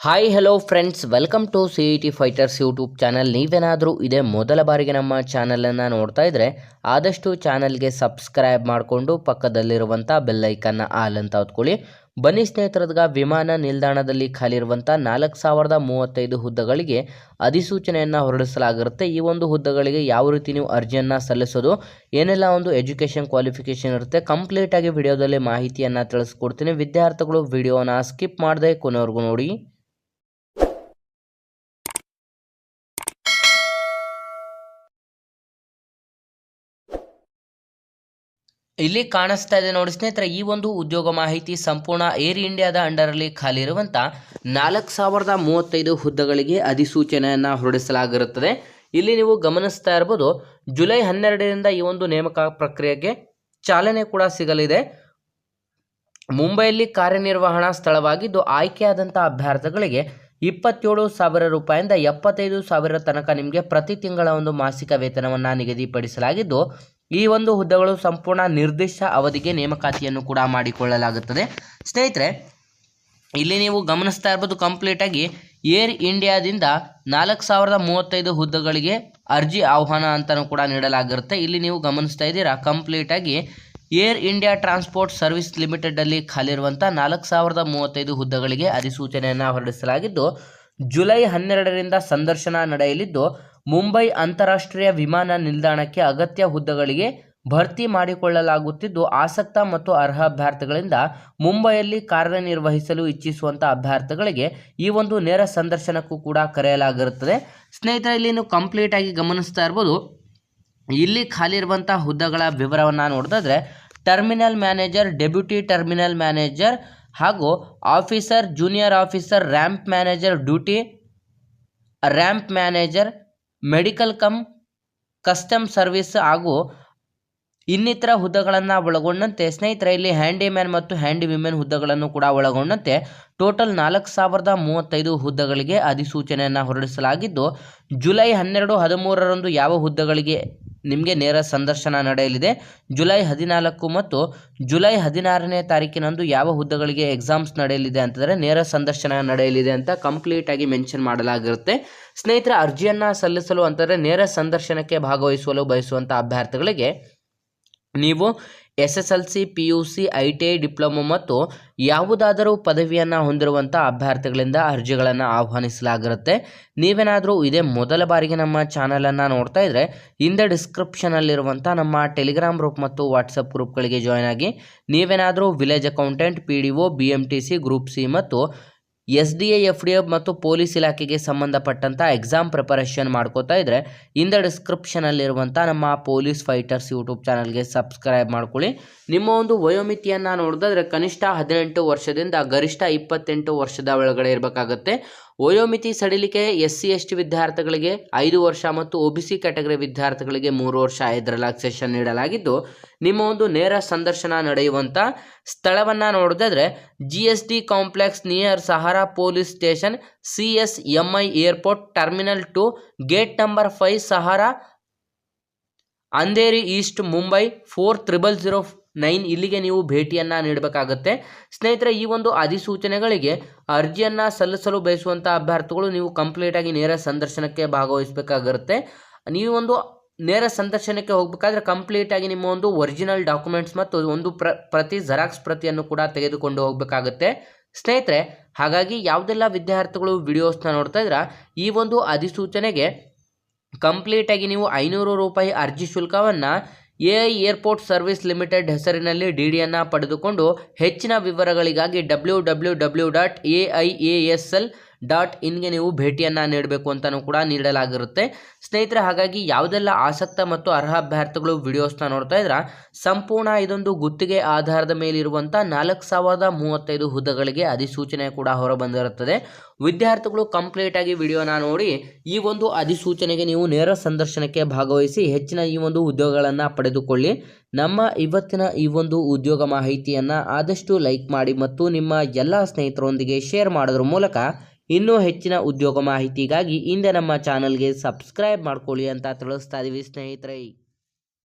Hi hello friends welcome to C E T fighters YouTube channel ನೀವೇನಾದರೂ ಇದೇ ಮೊದಲ ಬಾರಿಗೆ ನಮ್ಮ ಚಾನಲನ್ನು ನೋಡ್ತಾ ಇದ್ದರೆ ಆದಷ್ಟು ಚಾನಲ್ಗೆ ಸಬ್ಸ್ಕ್ರೈಬ್ ಮಾಡಿಕೊಂಡು ಪಕ್ಕದಲ್ಲಿರುವಂಥ ಬೆಲ್ಲೈಕನ್ನು ಆಲ್ ಅಂತ ಹೊತ್ಕೊಳ್ಳಿ. ಬನ್ನಿ ಸ್ನೇಹಿತರದ್ಗ, ವಿಮಾನ ನಿಲ್ದಾಣದಲ್ಲಿ ಖಾಲಿ ಇರುವಂಥ ನಾಲ್ಕು ಸಾವಿರದ ಮೂವತ್ತೈದು ಹುದ್ದೆಗಳಿಗೆ ಅಧಿಸೂಚನೆಯನ್ನು ಹೊರಡಿಸಲಾಗಿರುತ್ತೆ. ಈ ಒಂದು ಹುದ್ದೆಗಳಿಗೆ ಯಾವ ರೀತಿ ನೀವು ಅರ್ಜಿಯನ್ನು ಸಲ್ಲಿಸೋದು, ಏನೆಲ್ಲ ಒಂದು ಎಜುಕೇಷನ್ ಕ್ವಾಲಿಫಿಕೇಷನ್ ಇರುತ್ತೆ ಕಂಪ್ಲೀಟಾಗಿ ವಿಡಿಯೋದಲ್ಲಿ ಮಾಹಿತಿಯನ್ನು ತಿಳಿಸ್ಕೊಡ್ತೀನಿ. ವಿದ್ಯಾರ್ಥಿಗಳು ವಿಡಿಯೋನ ಸ್ಕಿಪ್ ಮಾಡದೆ ಕೊನೆವರೆಗೂ ನೋಡಿ. ಇಲ್ಲಿ ಕಾಣಿಸ್ತಾ ಇದೆ ನೋಡಿ ಸ್ನೇಹಿತರೆ, ಈ ಒಂದು ಉದ್ಯೋಗ ಮಾಹಿತಿ ಸಂಪೂರ್ಣ ಏರ್ ಇಂಡಿಯಾದ ಅಂಡರಲ್ಲಿ ಖಾಲಿ ಇರುವಂಥ ನಾಲ್ಕು ಸಾವಿರದ ಮೂವತ್ತೈದು ಹುದ್ದೆಗಳಿಗೆ ಅಧಿಸೂಚನೆಯನ್ನು ಹೊರಡಿಸಲಾಗಿರುತ್ತದೆ. ಇಲ್ಲಿ ನೀವು ಗಮನಿಸ್ತಾ ಇರ್ಬೋದು, ಜುಲೈ ಹನ್ನೆರಡರಿಂದ ಈ ಒಂದು ನೇಮಕ ಪ್ರಕ್ರಿಯೆಗೆ ಚಾಲನೆ ಕೂಡ ಸಿಗಲಿದೆ. ಮುಂಬೈಯಲ್ಲಿ ಕಾರ್ಯನಿರ್ವಹಣಾ ಸ್ಥಳವಾಗಿದ್ದು ಆಯ್ಕೆಯಾದಂಥ ಅಭ್ಯರ್ಥಿಗಳಿಗೆ ಇಪ್ಪತ್ತೇಳು ಸಾವಿರ ರೂಪಾಯಿಂದ ಎಪ್ಪತ್ತೈದು ಸಾವಿರ ತನಕ ನಿಮಗೆ ಪ್ರತಿ ತಿಂಗಳ ಒಂದು ಮಾಸಿಕ ವೇತನವನ್ನು ನಿಗದಿಪಡಿಸಲಾಗಿದ್ದು ಈ ಒಂದು ಹುದ್ದೆಗಳು ಸಂಪೂರ್ಣ ನಿರ್ದಿಷ್ಟ ಅವಧಿಗೆ ನೇಮಕಾತಿಯನ್ನು ಕೂಡ ಮಾಡಿಕೊಳ್ಳಲಾಗುತ್ತದೆ. ಸ್ನೇಹಿತರೆ, ಇಲ್ಲಿ ನೀವು ಗಮನಿಸ್ತಾ ಇರ್ಬೋದು ಕಂಪ್ಲೀಟಾಗಿ ಏರ್ ಇಂಡಿಯಾದಿಂದ ನಾಲ್ಕು ಸಾವಿರದ ಮೂವತ್ತೈದು ಹುದ್ದೆಗಳಿಗೆ ಅರ್ಜಿ ಆಹ್ವಾನ ಅಂತಲೂ ಕೂಡ ನೀಡಲಾಗಿರುತ್ತೆ. ಇಲ್ಲಿ ನೀವು ಗಮನಿಸ್ತಾ ಇದ್ದೀರಾ ಕಂಪ್ಲೀಟಾಗಿ ಏರ್ ಇಂಡಿಯಾ ಟ್ರಾನ್ಸ್ಪೋರ್ಟ್ ಸರ್ವಿಸ್ ಲಿಮಿಟೆಡಲ್ಲಿ ಖಾಲಿರುವಂಥ ನಾಲ್ಕು ಸಾವಿರದ ಮೂವತ್ತೈದು ಹುದ್ದೆಗಳಿಗೆ ಅಧಿಸೂಚನೆಯನ್ನು ಹೊರಡಿಸಲಾಗಿದ್ದು, ಜುಲೈ ಹನ್ನೆರಡರಿಂದ ಸಂದರ್ಶನ ನಡೆಯಲಿದ್ದು ಮುಂಬೈ ಅಂತಾರಾಷ್ಟ್ರೀಯ ವಿಮಾನ ನಿಲ್ದಾಣಕ್ಕೆ ಅಗತ್ಯ ಹುದ್ದೆಗಳಿಗೆ ಭರ್ತಿ ಮಾಡಿಕೊಳ್ಳಲಾಗುತ್ತಿದ್ದು, ಆಸಕ್ತ ಮತ್ತು ಅರ್ಹ ಅಭ್ಯರ್ಥಿಗಳಿಂದ ಮುಂಬೈಯಲ್ಲಿ ಕಾರ್ಯನಿರ್ವಹಿಸಲು ಇಚ್ಛಿಸುವಂಥ ಅಭ್ಯರ್ಥಿಗಳಿಗೆ ಈ ಒಂದು ನೇರ ಸಂದರ್ಶನಕ್ಕೂ ಕೂಡ ಕರೆಯಲಾಗಿರುತ್ತದೆ. ಸ್ನೇಹಿತರೆ, ಇಲ್ಲಿ ನೀವು ಕಂಪ್ಲೀಟಾಗಿ ಗಮನಿಸ್ತಾ ಇರ್ಬೋದು. ಇಲ್ಲಿ ಖಾಲಿ ಇರುವಂಥ ಹುದ್ದೆಗಳ ವಿವರವನ್ನು ನೋಡಿದ್ರೆ terminal manager deputy terminal manager ಹಾಗೂ officer junior officer ramp manager duty ramp manager medical cum custom service ಹಾಗೂ ಇನ್ನಿತರ ಹುದ್ದೆಗಳನ್ನು ಒಳಗೊಂಡಂತೆ, ಸ್ನೇಹಿತರೆ, ಇಲ್ಲಿ ಹ್ಯಾಂಡಿಮ್ಯಾನ್ ಮತ್ತು ಹ್ಯಾಂಡಿ ವಿಮೆನ್ ಹುದ್ದೆಗಳನ್ನು ಕೂಡ ಒಳಗೊಂಡಂತೆ ಟೋಟಲ್ ನಾಲ್ಕು ಸಾವಿರದ ಮೂವತ್ತೈದು ಹುದ್ದೆಗಳಿಗೆ ಅಧಿಸೂಚನೆಯನ್ನು ಹೊರಡಿಸಲಾಗಿದ್ದು, ಜುಲೈ ಹನ್ನೆರಡು ಹದಿಮೂರರಂದು ಯಾವ ಹುದ್ದೆಗಳಿಗೆ ನಿಮಗೆ ನೇರ ಸಂದರ್ಶನ ನಡೆಯಲಿದೆ. ಜುಲೈ ಹದಿನಾಲ್ಕು ಮತ್ತು ಜುಲೈ ಹದಿನಾರನೇ ತಾರೀಕಿನಂದು ಯಾವ ಹುದ್ದೆಗಳಿಗೆ ಎಕ್ಸಾಮ್ಸ್ ನಡೆಯಲಿದೆ ಅಂತಂದರೆ ನೇರ ಸಂದರ್ಶನ ನಡೆಯಲಿದೆ ಅಂತ ಕಂಪ್ಲೀಟಾಗಿ ಮೆನ್ಷನ್ ಮಾಡಲಾಗಿರುತ್ತೆ. ಸ್ನೇಹಿತರ, ಅರ್ಜಿಯನ್ನು ಸಲ್ಲಿಸಲು ಅಂತಂದರೆ ನೇರ ಸಂದರ್ಶನಕ್ಕೆ ಭಾಗವಹಿಸಲು ಬಯಸುವಂಥ ಅಭ್ಯರ್ಥಿಗಳಿಗೆ ನೀವು S S L C P U C I T I diploma ಮತ್ತು ಯಾವುದಾದರೂ ಪದವಿಯನ್ನು ಹೊಂದಿರುವಂಥ ಅಭ್ಯರ್ಥಿಗಳಿಂದ ಅರ್ಜಿಗಳನ್ನು ಆಹ್ವಾನಿಸಲಾಗಿರುತ್ತೆ. ನೀವೇನಾದರೂ ಇದೇ ಮೊದಲ ಬಾರಿಗೆ ನಮ್ಮ ಚಾನಲನ್ನು ನೋಡ್ತಾ ಇದ್ದರೆ ಹಿಂದೆ ಡಿಸ್ಕ್ರಿಪ್ಷನಲ್ಲಿರುವಂಥ ನಮ್ಮ ಟೆಲಿಗ್ರಾಮ್ ಗ್ರೂಪ್ ಮತ್ತು ವಾಟ್ಸಪ್ ಗ್ರೂಪ್ಗಳಿಗೆ ಜಾಯ್ನ್ ಆಗಿ, ನೀವೇನಾದರೂ village accountant, P D O, B M T C, group C ಮತ್ತು S D A F D F ಮತ್ತು ಪೊಲೀಸ್ ಇಲಾಖೆಗೆ ಸಂಬಂಧಪಟ್ಟಂಥ ಎಕ್ಸಾಮ್ ಪ್ರಿಪರೇಷನ್ ಮಾಡ್ಕೋತಾ ಇದ್ದರೆ ಇಂದ ಡಿಸ್ಕ್ರಿಪ್ಷನಲ್ಲಿರುವಂಥ ನಮ್ಮ ಪೊಲೀಸ್ ಫೈಟರ್ಸ್ ಯೂಟ್ಯೂಬ್ ಚಾನಲ್ಗೆ ಸಬ್ಸ್ಕ್ರೈಬ್ ಮಾಡ್ಕೊಳ್ಳಿ. ನಿಮ್ಮ ಒಂದು ವಯೋಮಿತಿಯನ್ನು ನೋಡಿದ್ರೆ ಕನಿಷ್ಠ ಹದಿನೆಂಟು ವರ್ಷದಿಂದ ಗರಿಷ್ಠ ಇಪ್ಪತ್ತೆಂಟು ವರ್ಷದ ಒಳಗಡೆ ಇರಬೇಕಾಗತ್ತೆ. ವಯೋಮಿತಿ ಸಡಿಲಿಕೆ ಎಸ್ ಸಿ ಎಸ್ ಟಿ ವಿದ್ಯಾರ್ಥಿಗಳಿಗೆ ಐದು ವರ್ಷ ಮತ್ತು ಒ ಬಿ ಸಿ ಕ್ಯಾಟಗರಿ ವಿದ್ಯಾರ್ಥಿಗಳಿಗೆ ಮೂರು ವರ್ಷ ಐದು ರಿಲ್ಯಾಕ್ಸೇಷನ್ ನೀಡಲಾಗಿದ್ದು, ನಿಮ್ಮ ಒಂದು ನೇರ ಸಂದರ್ಶನ ನಡೆಯುವಂಥ ಸ್ಥಳವನ್ನು ನೋಡಿದ್ರೆ G S D complex near Sahara police station C S M I airport terminal two gate number five Sahara, Andheri east Mumbai four triple zero nine ಇಲ್ಲಿಗೆ ನೀವು ಭೇಟಿಯನ್ನು ನೀಡಬೇಕಾಗುತ್ತೆ. ಸ್ನೇಹಿತರೆ, ಈ ಒಂದು ಅಧಿಸೂಚನೆಗಳಿಗೆ ಅರ್ಜಿಯನ್ನು ಸಲ್ಲಿಸಲು ಬಯಸುವಂಥ ಅಭ್ಯರ್ಥಿಗಳು ನೀವು ಕಂಪ್ಲೀಟಾಗಿ ನೇರ ಸಂದರ್ಶನಕ್ಕೆ ಭಾಗವಹಿಸಬೇಕಾಗಿರುತ್ತೆ. ನೀವು ಒಂದು ನೇರ ಸಂದರ್ಶನಕ್ಕೆ ಹೋಗಬೇಕಾದ್ರೆ ಕಂಪ್ಲೀಟಾಗಿ ನಿಮ್ಮ ಒಂದು ಒರಿಜಿನಲ್ ಡಾಕ್ಯುಮೆಂಟ್ಸ್ ಮತ್ತು ಒಂದು ಪ್ರ, ಪ್ರತಿ ಜೆರಾಕ್ಸ್ ಪ್ರತಿಯನ್ನು ಕೂಡ ತೆಗೆದುಕೊಂಡು ಹೋಗಬೇಕಾಗುತ್ತೆ. ಸ್ನೇಹಿತರೆ, ಹಾಗಾಗಿ ಯಾವುದೆಲ್ಲ ವಿದ್ಯಾರ್ಥಿಗಳು ವಿಡಿಯೋಸ್ನ ನೋಡ್ತಾ ಇದ್ರ, ಈ ಒಂದು ಅಧಿಸೂಚನೆಗೆ ಕಂಪ್ಲೀಟಾಗಿ ನೀವು ಐನೂರು ರೂಪಾಯಿ ಅರ್ಜಿ ಶುಲ್ಕವನ್ನು A I airport service limited ಹೆಸರಿನಲ್ಲಿ ಡಿ ಡಿಯನ್ನು ಪಡೆದುಕೊಂಡು ಹೆಚ್ಚಿನ ವಿವರಗಳಿಗಾಗಿ W W W dot A I A S L dot ಇನ್ಗೆ ನೀವು ಭೇಟಿಯನ್ನು ನೀಡಬೇಕು ಅಂತಲೂ ಕೂಡ ನೀಡಲಾಗಿರುತ್ತೆ. ಸ್ನೇಹಿತರೆ, ಹಾಗಾಗಿ ಯಾವುದೆಲ್ಲ ಆಸಕ್ತ ಮತ್ತು ಅರ್ಹ ಅಭ್ಯರ್ಥಿಗಳು ವಿಡಿಯೋಸ್ನ ನೋಡ್ತಾ ಇದ್ರೆ, ಸಂಪೂರ್ಣ ಇದೊಂದು ಗುತ್ತಿಗೆ ಆಧಾರದ ಮೇಲಿರುವಂಥ ನಾಲ್ಕು ಸಾವಿರದ ಮೂವತ್ತೈದು ಹುದ್ದೆಗಳಿಗೆ ಅಧಿಸೂಚನೆ ಕೂಡ ಹೊರಬಂದಿರುತ್ತದೆ. ವಿದ್ಯಾರ್ಥಿಗಳು ಕಂಪ್ಲೀಟ್ ಆಗಿ ವಿಡಿಯೋನ ನೋಡಿ, ಈ ಒಂದು ಅಧಿಸೂಚನೆಗೆ ನೀವು ನೇರ ಸಂದರ್ಶನಕ್ಕೆ ಭಾಗವಹಿಸಿ ಹೆಚ್ಚಿನ ಈ ಒಂದು ಉದ್ಯೋಗಗಳನ್ನು ಪಡೆದುಕೊಳ್ಳಿ. ನಮ್ಮ ಇವತ್ತಿನ ಈ ಒಂದು ಉದ್ಯೋಗ ಮಾಹಿತಿಯನ್ನು ಆದಷ್ಟು ಲೈಕ್ ಮಾಡಿ ಮತ್ತು ನಿಮ್ಮ ಎಲ್ಲ ಸ್ನೇಹಿತರೊಂದಿಗೆ ಶೇರ್ ಮಾಡೋದ್ರ ಮೂಲಕ ಇನ್ನೂ ಹೆಚ್ಚಿನ ಉದ್ಯೋಗ ಮಾಹಿತಿಗಾಗಿ ಹಿಂದೆ ನಮ್ಮ ಚಾನಲ್ಗೆ ಸಬ್ಸ್ಕ್ರೈಬ್ ಮಾಡ್ಕೊಳ್ಳಿ ಅಂತ ತಿಳಿಸ್ತಾ ಇದ್ದೀವಿ ಸ್ನೇಹಿತರೆ.